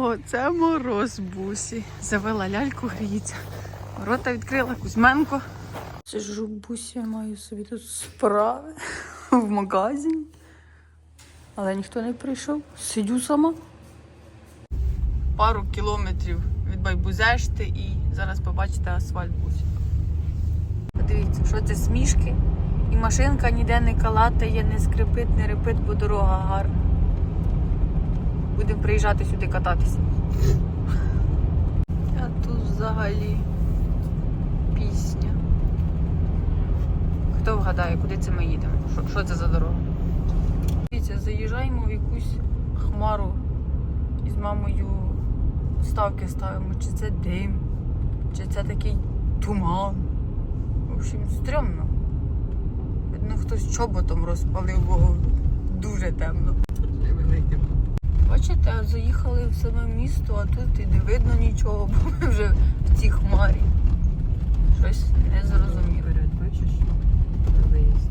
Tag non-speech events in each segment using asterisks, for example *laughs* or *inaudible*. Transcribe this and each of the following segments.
Оце мороз бусі. Завела ляльку, гріється. Рота відкрила Кузьменко. Сижу бусі, маю собі тут справи *laughs* в магазині. Але ніхто не прийшов. Сидю сама. Пару кілометрів від Байбузешти і зараз побачите асфальт бусі. Подивіться, що це смішки. І машинка ніде не калатає, не скрипить, не репить, бо дорога гарна. Будемо приїжджати сюди кататися. А тут взагалі пісня. Хто вгадає, куди це ми їдемо? Що, що це за дорога? Дивіться, заїжджаємо в якусь хмару і з мамою ставки ставимо. Чи це дим, чи це такий туман. В общем, стрьомно. Видно, хтось чоботом розпалив, бо дуже темно. Бачите, заїхали в саме місто, а тут і не видно нічого, *laughs* бо ми вже в цій хмарі. Щось не зрозуміло. бачиш, виїзд.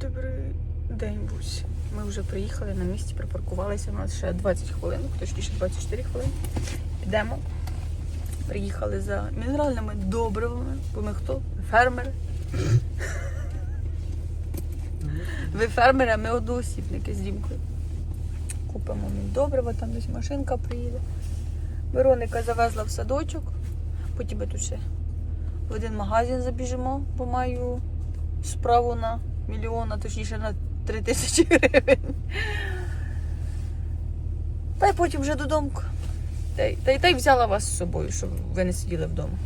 Добрий день, Бусь. Ми вже приїхали на місці, припаркувалися. У нас ще 20 хвилин, точніше 24 хвилини. Йдемо. Приїхали за мінеральними добривами, бо ми хто? Фермери. Ви фермери, а ми одноосібники з дімкою. Купимо добрива, там десь машинка приїде. Вероника завезла в садочок. Потім ми тут ще в один магазин забіжимо, бо маю справу на мільйон, а точніше на три тисячі гривень. Та й потім вже додому. Та й, та, й, та й взяла вас з собою, щоб ви не сиділи вдома.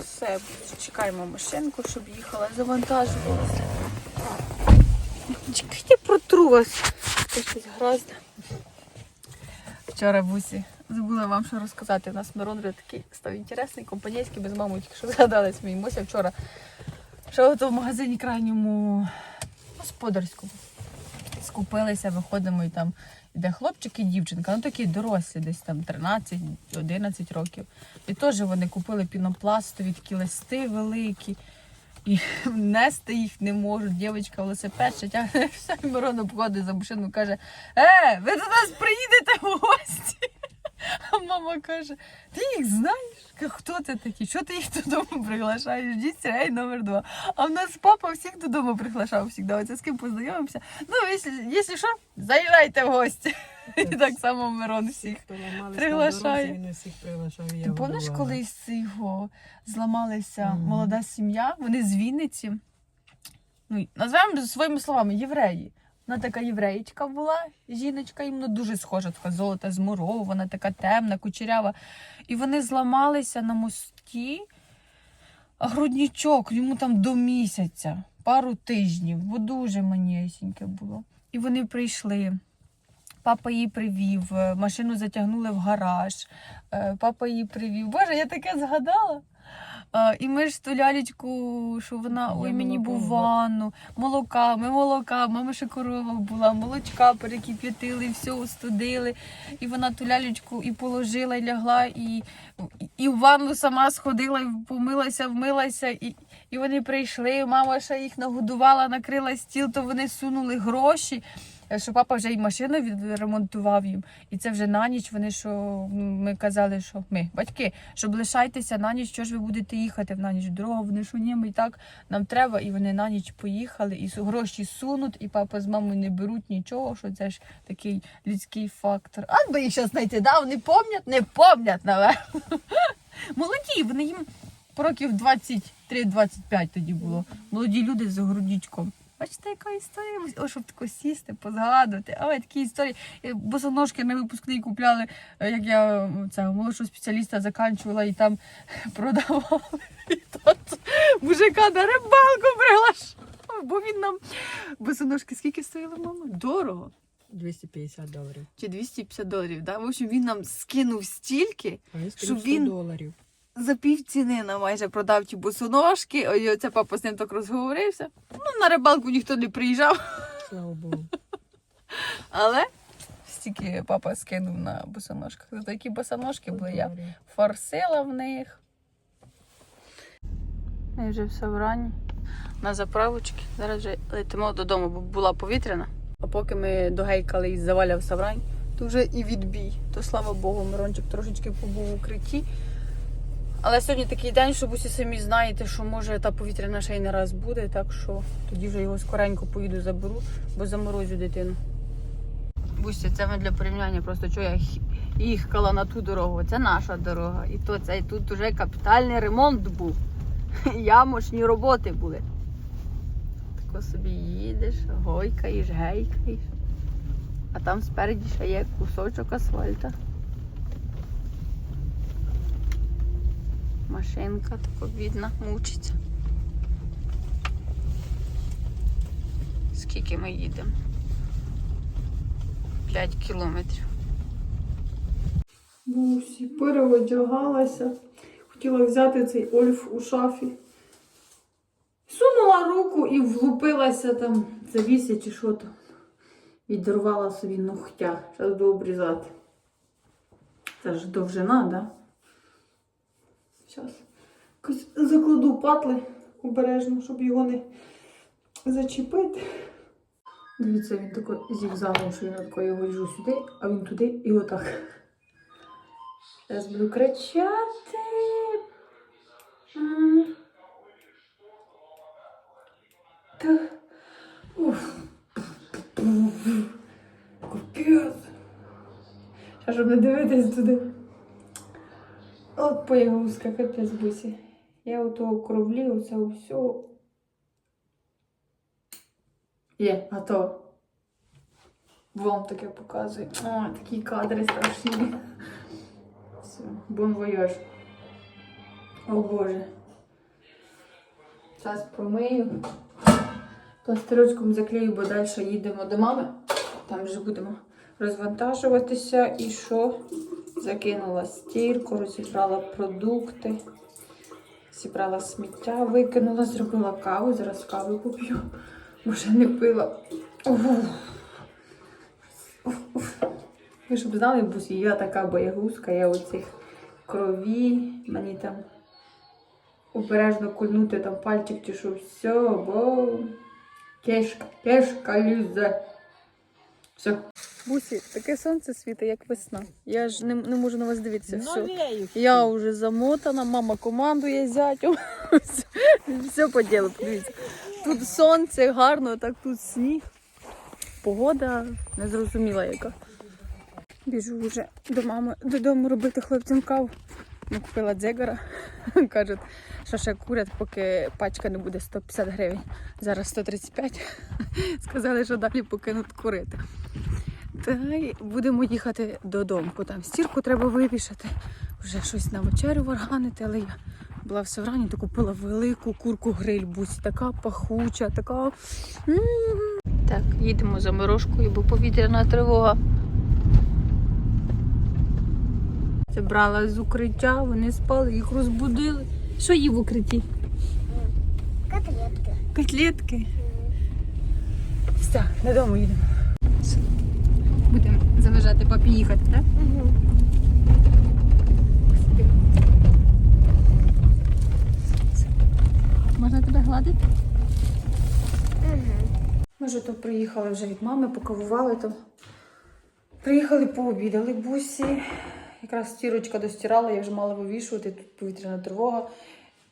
Все, чекаємо машинку, щоб їхала, завантажувалася. Чекайте, протру вас. Це щось грозне. Вчора бусі. Забула вам що розказати. У нас Мирон вже такий став інтересний, компанійський, без мами тільки що згадали сміємося вчора. Що в магазині крайньому господарському. Скупилися, виходимо і там іде хлопчик і дівчинка, ну такі дорослі, десь там 13-11 років. І теж вони купили пінопластові такі листи великі. І нести їх не можуть. Дівчинка велосипед ще тягне *laughs* Мирон обходить за машину, каже: Е, ви до нас приїдете в гості. *laughs* А мама каже: ти їх знаєш? Хто це такі? Що ти їх додому приглашаєш? Діть сірей номер два. А в нас папа всіх додому приглашав завжди. Оце з ким познайомимося. Ну, якщо що, заїжджайте в гості. І так само Мирон всіх. Приглашає. він усіх приглашав. Ти пам'ятаєш, колись його зламалася молода сім'я, вони з Вінниці. Ну, називаємо своїми словами євреї. Вона така євреїчка була, жіночка, іменно дуже схожа, така золота, змурована, така темна, кучерява. І вони зламалися на мості, а груднічок йому там до місяця, пару тижнів, бо дуже манісіньке було. І вони прийшли. Папа її привів, е, машину затягнули в гараж. Е, Папа її привів. Боже, я таке згадала. Е, І ми ж ту лялечку, що вона ой, мені був ванну, молока, ми молока, мама ще корова була, молочка перекип'ятили, все остудили. І вона ту лялечку і положила, і лягла, і, і в ванну сама сходила, і помилася, вмилася. І, і вони прийшли, мама ще їх нагодувала, накрила стіл, то вони сунули гроші. е, Що папа вже й машину відремонтував їм. І це вже на ніч. Вони що ми казали, що ми, батьки, щоб лишайтеся на ніч, що ж ви будете їхати в на ніч дорога. Вони що ні, ми і так нам треба. І вони на ніч поїхали, і гроші сунуть, і папа з мамою не беруть нічого. Що це ж такий людський фактор. А би їх зараз знайти, да? Вони помнять, не помнять, наверно. *laughs* Молоді, вони їм років 23-25 тоді було. Молоді люди з грудічком. Бачите, яка історія? О, щоб тако сісти, позгадувати. А такі історії. Босоножки на випускний купляли, е, як я цього молодшого спеціаліста заканчувала і там *laughs* продавали. І тот мужика на рибалку приглашав, бо він нам босоножки скільки стоїли, мама? Дорого. 250 доларів. Чи 250 доларів. Да? В общем, він нам скинув стільки А він сказав 100 він- доларів. За пів ціни нам майже продав ті босоножки. Ой, оце папа з ним так розговорився. Ну, на рибалку ніхто не приїжджав, Слава Богу. *laughs* але стільки папа скинув на босоножках. Це такі босоножки були, я форсила в них. Ми вже в Саврані на заправочки. Зараз вже летимо додому, бо була повітряна. А поки ми догейкали із заваля в Саврань, то вже і відбій. То слава Богу, Мирончик трошечки побув в укритті. Але сьогодні такий день, що усі самі знаєте, що може та повітряна ще й не раз буде, так що тоді вже його скоренько поїду заберу, бо заморозю дитину. Бусі, це ми для порівняння, просто що я їхала на ту дорогу. Це наша дорога. І то це і тут вже капітальний ремонт був. *laughs* Ямочні роботи були. Тако собі їдеш, гойкаєш, гейкаєш. А там спереді ще є кусочок асфальта. Машинка тако бідна, мучиться. Скільки ми їдемо? 5 кілометрів. Бусі, переодягалася. Хотіла взяти цей ольф у шафі. Сунула руку і влупилася там завісі чи що там. Відірвала собі ногтя. Зараз буду обрізати. Це ж довжина, да? Зараз. Закладу патли обережно, щоб його не зачепити. Дивіться, він тако зігзагом, що я тако його ріжу сюди, а він туди і отак. Зараз буду кричати. Та. Уф. Капець. Щоб не дивитись туди. От поягузка, капець бусі. Я у того кровлі, оце все. Є, готово. Вам таке показую. О, такі кадри страшні. Все, бон. О Боже. Зараз промию. Пластирочком заклею, бо далі їдемо до мами. Там вже будемо розвантажуватися. І що? Закинула стірку, розібрала продукти, зібрала сміття, викинула, зробила каву. Зараз каву поп'ю, бо ще не пила. Ви щоб знали, бусі, я така боягузка, я оцих крові, мені там обережно кульнути там пальчик чи що, все, бо кешка, кешка лізе. Все. Бусі, таке сонце світить, як весна. Я ж не, не можу на вас дивитися. Все. Я вже замотана, мама командує зятю. *laughs* Все по ділу, подивіться. Тут сонце гарно, так тут сніг. Погода незрозуміла яка. Біжу вже до мами додому робити хлопцям каву. Ми купила дзигара. *laughs* Кажуть, що ще курять, поки пачка не буде 150 гривень. Зараз 135. *laughs* Сказали, що далі покинуть курити. Та й будемо їхати додому. Там стірку треба вивішати. Вже щось на вечерю варганити, але я була в Севрані, то купила велику курку гриль, бусь така пахуча, така. Так, їдемо за мирошкою, бо повітряна тривога. Забрала з укриття, вони спали, їх розбудили. Що є в укритті? Котлетки. Котлетки. Все, додому їдемо. Будемо заважати папі їхати, так? Можна тебе гладити? Ми вже то приїхали вже від мами, покавували там. Приїхали, пообідали бусі. Якраз стірочка достирала, я вже мала вивішувати, тут повітряна тривога.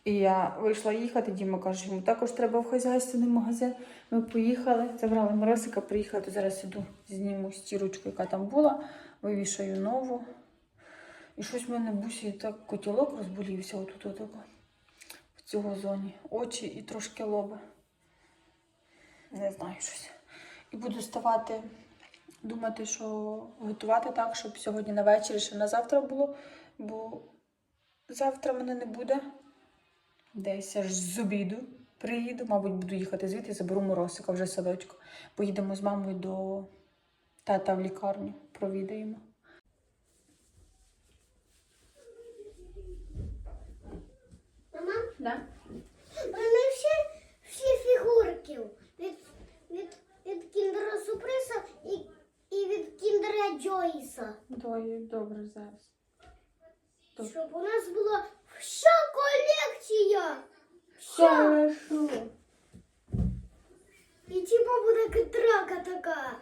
І я вийшла їхати, Діма каже, йому також треба в хазяйственний магазин. Ми поїхали, забрали Моросика, приїхали, то зараз іду, зніму стірочку, яка там була, вивішаю нову. І щось в мене бусі так котілок розболівся отут отако, в цього зоні. Очі і трошки лоби. Не знаю щось. І буду ставати, думати, що готувати так, щоб сьогодні на вечір ще на завтра було, бо завтра мене не буде. Десь аж з обіду приїду, мабуть, буду їхати звідти, заберу моросика вже садочку. Поїдемо з мамою до тата в лікарню, провідаємо. зараз. Добре. Щоб у нас була вся колекція. Хорошо. І типа буде драка така.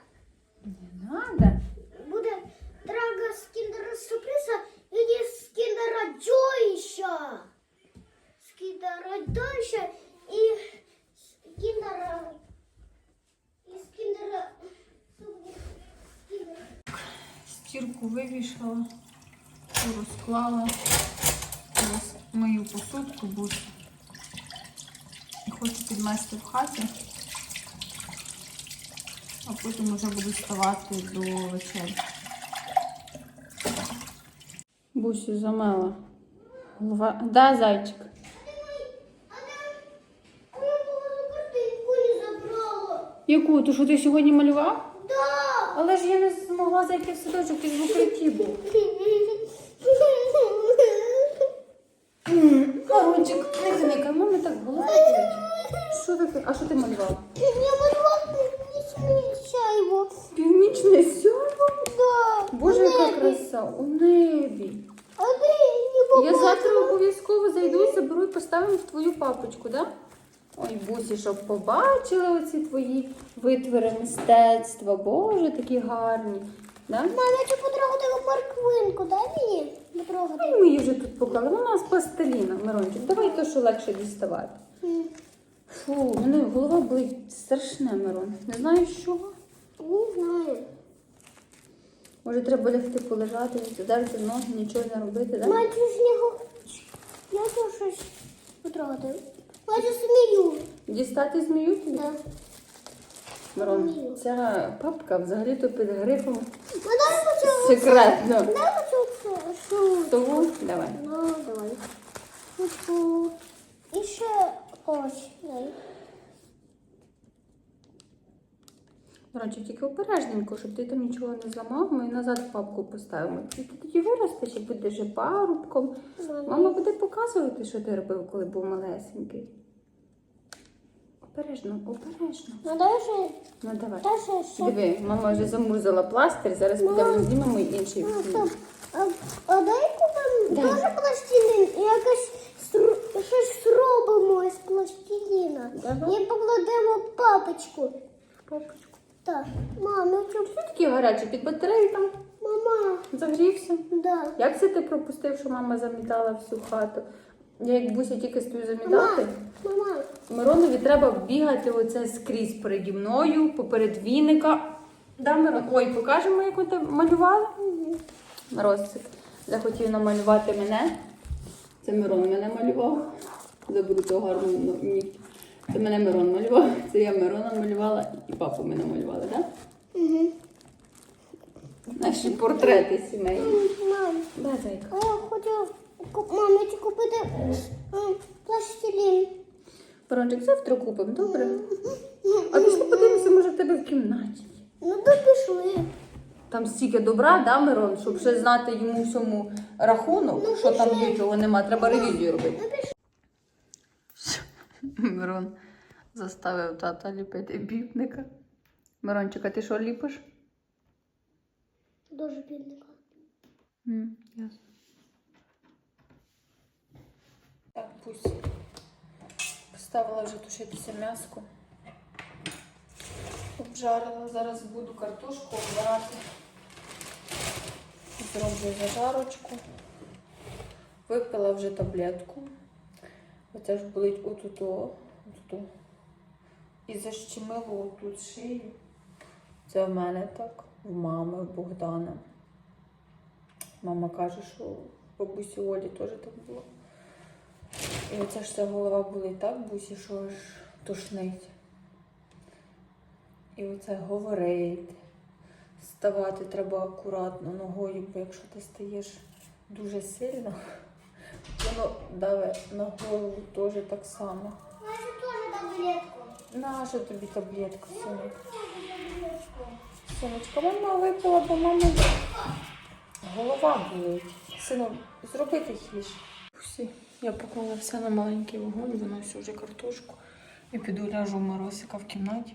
Не надо. Буде буде драга з кіндера сюрприза і з кіндера Джойша. З кіндера Джойша і з кіндера... І з кіндера... кіндера. Стірку вивішала, розклала. Ось мою посудку буду. І хочу підмести в хаті. А потім вже буду ставати до вечері. Бусю замела. Голова. Да, зайчик. Яку? То що ти сьогодні малював? Але ж я не змогла зайти в садочок, ти ж в укритті був. Корончик, не хникай, мами так болить. Що таке? А що ти малював? Я малювала північне сяйво. Північне сяйво? Да. Боже, яка краса, у небі. А ти Я завтра обов'язково зайду і заберу і поставимо в твою папочку, да? Ой, бусі, щоб побачили оці твої витвори мистецтва. Боже, такі гарні. Да? Мама, я хочу потрогати морквинку, дай мені потрогати. Ми її вже тут поклали. Вона з пластиліна, Мирончик. Давай то, що легше діставати. М, Фу, в мене голова болить страшне, Мирон. Не знаю з чого. Не знаю. Може, треба лягти полежати, задерти ноги, нічого не робити, да? Мать, ти ж не го- Я хочу щось потрогати. Мать, змію. Дістати змію тобі? Да. Мирон, ця папка взагалі-то під грифом Ну, хочу. секретно. Тому хочу? Давай. Ну, давай. Хочу. І ще ось. Дай. Мирончик, тільки обережненько, щоб ти там нічого не зламав, ми назад в папку поставимо. І ти тоді виростеш і будеш вже парубком. Мама буде показувати, що ти робив, коли був малесенький. Обережно, обережно. Ну, ще. Ну давай. Диви, мама вже замурзала пластир, зараз підемо знімемо інший. Ну. А, а дай купимо Дай. теж пластилін і якось щось зробимо із пластиліна. Давай. І покладемо папочку. Папочку. Так, мам, що? Що такі гарячі під батарею там Мама, загрівся? да. Як це ти пропустив, що мама замітала всю хату? Я як буся тільки стою замітати. Мама, Миронові треба бігати оце скрізь переді мною, поперед віника. Да, Мирон? Ой, покажемо, як ви там малювали? Морозцик захотів намалювати мене. Це Мирон мене малював. Заберу того гарну ну, нігті. Це мене Мирон малював, це я Мирона малювала і папу мене малювали, так? Угу. Наші портрети сімейні. мам, Да, зайка. а я хочу куп- купити м, пластилін. Мирончик, завтра купимо, добре? А пішли подивимося, може в тебе в кімнаті. Ну, то пішли. Там стільки добра, да, Мирон, щоб ще знати йому всьому рахунок, що там є, чого нема. Треба ревізію робити. Мирон заставив тата ліпити біпника. Мирончик, а ти що ліпиш? Дуже. Mm, ясно. Так, пусть. Поставила вже тушитися м'яско. Обжарила. Зараз буду картошку обирати. Зроблю зажарочку. Випила вже таблетку. Оце ж болить отуто. І защемило отут шию. Це в мене так, в мами, в Богдана. Мама каже, що бабусі Олі теж так було. І оця ж ця голова болить так, бусі, що аж тошнить. І оце говорить. Ставати треба акуратно ногою, бо якщо ти стаєш дуже сильно, воно даве на голову теж так само. Маю теж таблетку. Наша тобі таблетка, синок. Сонечка, мама випила, бо мама голова болить. Синок, зроби тихіше. Всі, я поклала все на маленький вогонь, виношу вже картошку і піду ляжу у Моросика в кімнаті.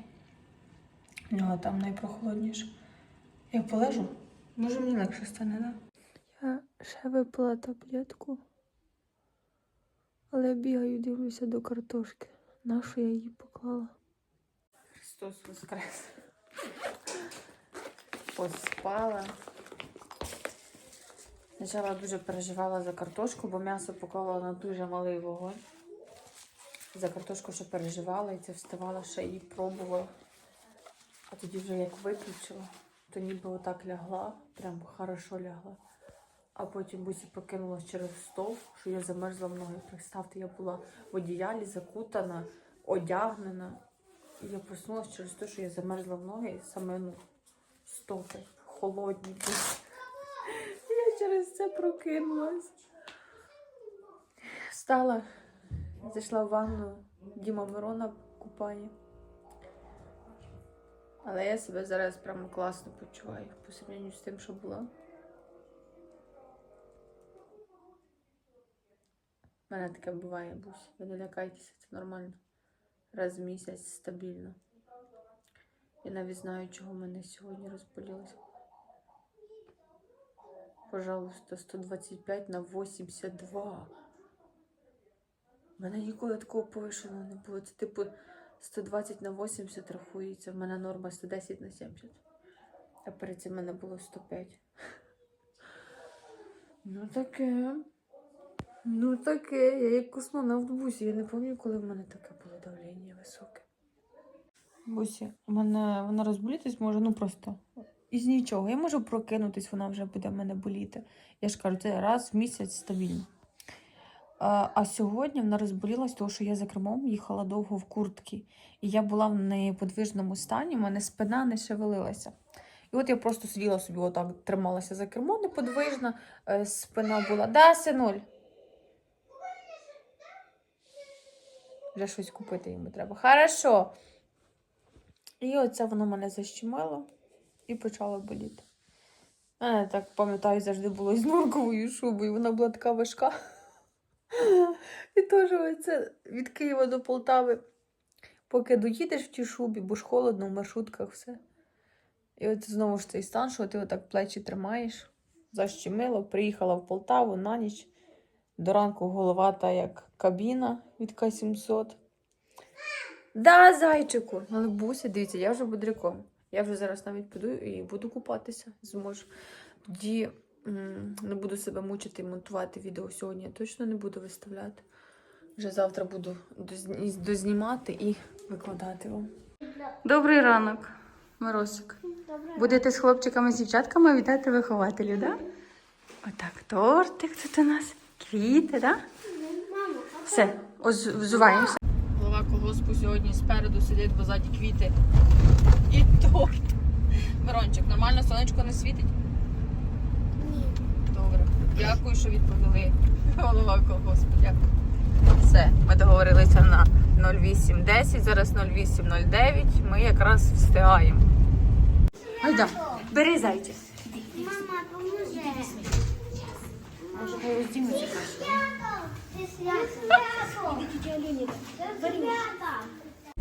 У нього там найпрохолодніше. Я полежу, може мені легше стане, да? Я ще випила таблетку, але бігаю, дивлюся до картошки. Нашу я її поклала. Христос Воскрес. Поспала. Спочатку дуже переживала за картошку, бо м'ясо поклала на дуже малий вогонь. За картошку ще переживала і це вставала ще і пробувала. А тоді вже як виключила, то ніби отак лягла, прям хорошо лягла. А потім бусі прокинулась через стов, що я замерзла в ноги. Представте, я була в одіялі закутана, одягнена. І я проснулася через те, що я замерзла в ноги, і саме ну, стопи холодні. *laughs* Я через це прокинулась. Встала, зайшла в ванну, Діма Мирона купає. Але я себе зараз прямо класно почуваю по сравненню з тим, що було. У мене таке буває, Бусь. Ви не лякайтеся, це нормально. Раз в місяць стабільно. Я навіть знаю, чого мене сьогодні розболілося. Пожалуйста, 125 на 82. У мене ніколи такого повишеного не було. Це типу 120 на 80 рахується. В мене норма 110 на 70. А перед цим в мене було 105. Ну таке. Ну таке. Я як космонавт в бусі. Я не пам'ятаю, коли в мене таке було давлення високе. Бусі, у мене вона розболітись може, ну просто із нічого. Я можу прокинутись, вона вже буде в мене боліти. Я ж кажу, це раз в місяць стабільно. А, а сьогодні вона розболілась, тому що я за кермом їхала довго в куртці. І я була в неподвижному стані, в мене спина не шевелилася. І от я просто сиділа собі, отак трималася за кермо, неподвижна, е, спина була. Да, синуль? Вже щось купити йому треба. Хорошо. І оце воно мене защемило і почало боліти. У так пам'ятаю, завжди було з норковою шубою. Вона була така важка. І теж оце від Києва до Полтави. Поки доїдеш в тій шубі, бо ж холодно, в маршрутках все. І от знову ж цей стан, що ти отак плечі тримаєш, защемило, приїхала в Полтаву на ніч. До ранку голова та як кабіна від К-700. Да, зайчику. Але буся, дивіться, я вже будряком. Я вже зараз навіть піду і буду купатися. Зможу. Тоді не буду себе мучити і монтувати відео сьогодні. Я точно не буду виставляти. Вже завтра буду дознімати і викладати вам. Добрий ранок, Миросик. Будете з хлопчиками з дівчатками вітати вихователів, так? Да? Отак, тортик тут у нас, квіти, так? Да? Все, ось взуваємося. Голова колгоспу сьогодні спереду сидить, бо ззаді квіти. І торт. Мирончик, нормально сонечко не світить? Ні. Добре. Дякую, що відповіли. Голова колгоспу, дякую. Все, ми договорилися на 08.10, зараз 08.09. Ми якраз встигаємо. Айда, бери зайчик.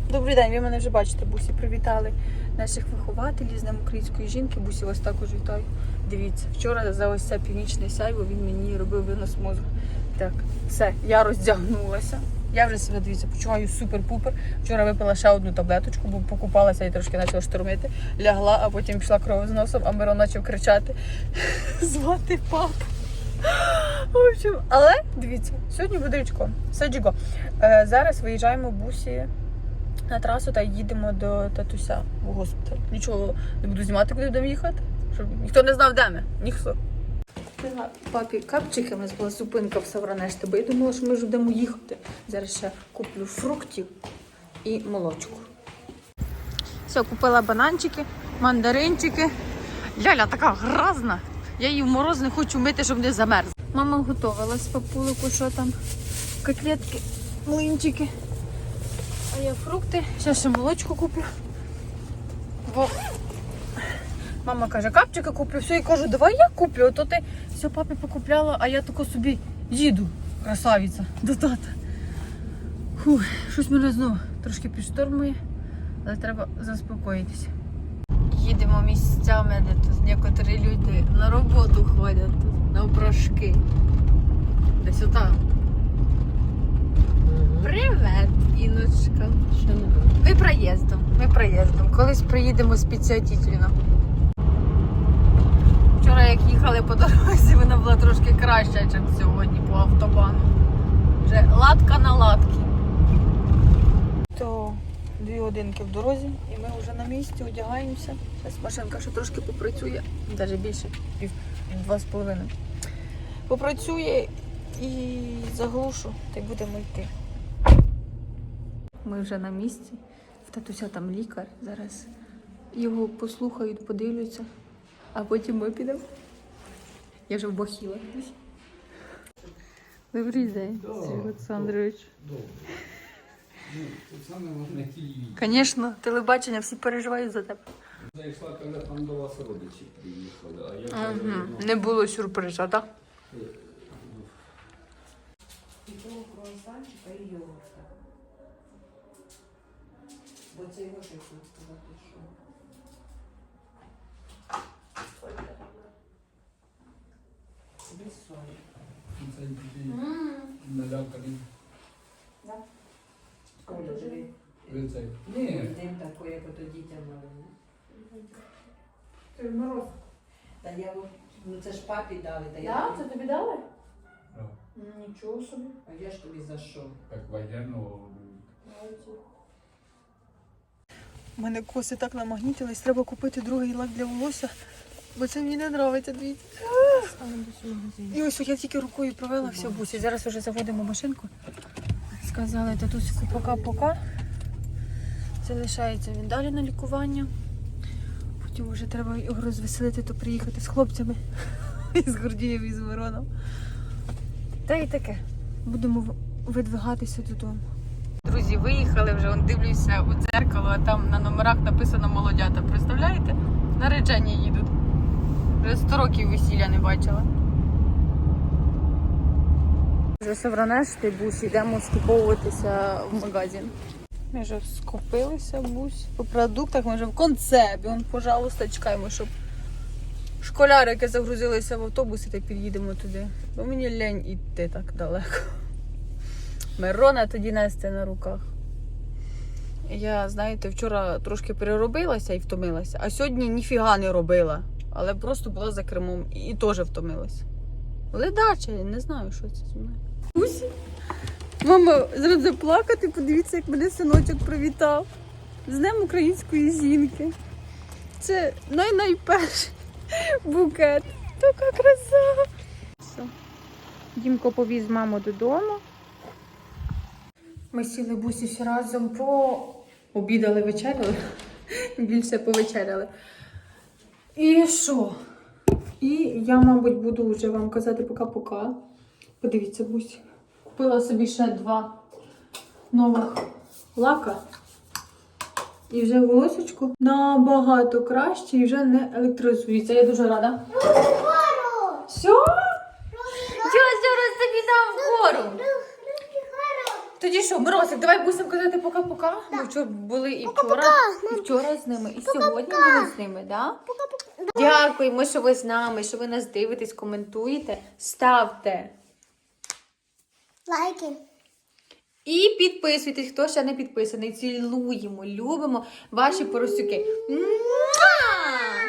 Добрий день, ви мене вже бачите, бусі. Привітали наших вихователів з Днем української жінки. Бусі вас також вітаю. Дивіться, вчора за ось це північне сяйво він мені робив винос мозку. Так, все, я роздягнулася. Я вже себе дивіться, почуваю супер-пупер. Вчора випила ще одну таблеточку, бо покупалася і трошки почала штурмити. Лягла, а потім пішла кров з носом, а Мирон почав кричати. *laughs* Звати пап. В общем, але дивіться, сьогодні бодрячком. Саджіго. Е, зараз виїжджаємо в бусі на трасу та їдемо до татуся в госпіталь. Нічого не буду знімати, куди будемо їхати, щоб ніхто не знав, де ми. Ніхто. Папі капчики, у нас була зупинка в Савранешті, бо я думала, що ми вже будемо їхати. Зараз ще куплю фруктів і молочку. Все, купила бананчики, мандаринчики. Ляля така гразна. Я її в мороз не хочу мити, щоб не замерз. Мама готувала з папулику, що там, котлетки, млинчики. А я фрукти, ще ще молочку куплю. Во. Мама каже, капчика куплю, все, і кажу, давай я куплю, а то ти все папі покупляла, а я тако собі їду, красавиця, до тата. Фух, щось мене знову трошки підштормує, але треба заспокоїтися. Їдемо місцями, де тут некоторі люди на роботу ходять, на прошки. Десь отак. Привет, Іночка. Що не було? Ми проїздом. Ми проїздом. Колись приїдемо з спеціатительно. Вчора як їхали по дорозі, вона була трошки краща, ніж сьогодні по автобану. Вже латка на латки. То дві годинки в дорозі, і ми вже на місці одягаємося. Зараз машинка ще трошки попрацює, навіть більше, пів, два з половиною. Попрацює і заглушу, та й будемо йти. Ми вже на місці. В татуся там лікар. Зараз його послухають, подивляться, а потім ми підемо. Я вже вбахіла. Добрий день, Сергій Олександрович. Ну, телевізор. Звісно, телебачення всі переживають за тебе. Зайшла, коли там до вас родичі приїхали, а я Угу. ну, Не було сюрприза, так? І того круасанчика і йогурта. Бо це його ще хотів сказати, що. Без солі. це такий наляканий Коля, живи. рецепт. Ні. Ні, День такий, як ото дітям малим. Це мороз. Та я от, ну це ж папі дали, та я тобі- тобі дали? Да. Нічого собі. А я ж тобі за що? так воєнного. У мене коси так намагнітились, треба купити другий лак для волосся, бо це мені не подобається, дивіться. І ось я тільки рукою провела все в бусі. Зараз вже заводимо машинку. Сказали татусику пока-пока. Залишається він далі на лікування. Потім вже треба його розвеселити, то приїхати з хлопцями. *laughs* І з Гордієм, і з Мироном. Та й таке. Будемо видвигатися додому. Друзі, виїхали вже, он дивлюся у дзеркало, а там на номерах написано молодята. Представляєте? Наречення їдуть. Вже 100 років весілля не бачила. Вже Севранеш, ти бус, йдемо скуповуватися в магазин. Ми вже скупилися бус. По продуктах ми вже в концепі. Он, пожалуйста, чекаємо, щоб школярики загрузилися в автобуси та під'їдемо туди. Бо мені лень іти так далеко. Мирона тоді нести на руках. Я, знаєте, вчора трошки переробилася і втомилася, а сьогодні ніфіга не робила, але просто була за кермом і теж втомилася. Ледача, я не знаю, що це зі мною. Мама зараз заплакати, подивіться, як мене синочок привітав. З Днем української жінки. Це най-найперший букет. Така краса. Дімко повіз маму додому. Ми сіли бусі всі разом по обідали, вечеряли. Більше повечеряли. І що? І я, мабуть, буду вже вам казати пока-пока. Подивіться, бусі. Купила собі ще два нових лака. І вже волосечко набагато краще і вже не електризується. Я дуже рада. Все? Я зараз тобі дам вгору. Тоді що, Миросик, давай будемо казати пока-пока. Ми вчора були і вчора, і вчора з ними, і сьогодні були з ними, да? Дякуємо, що ви з нами, що ви нас дивитесь, коментуєте. Ставте Лайки. і підписуйтесь, хто ще не підписаний. Цілуємо, любимо ваші поросюки. Муа!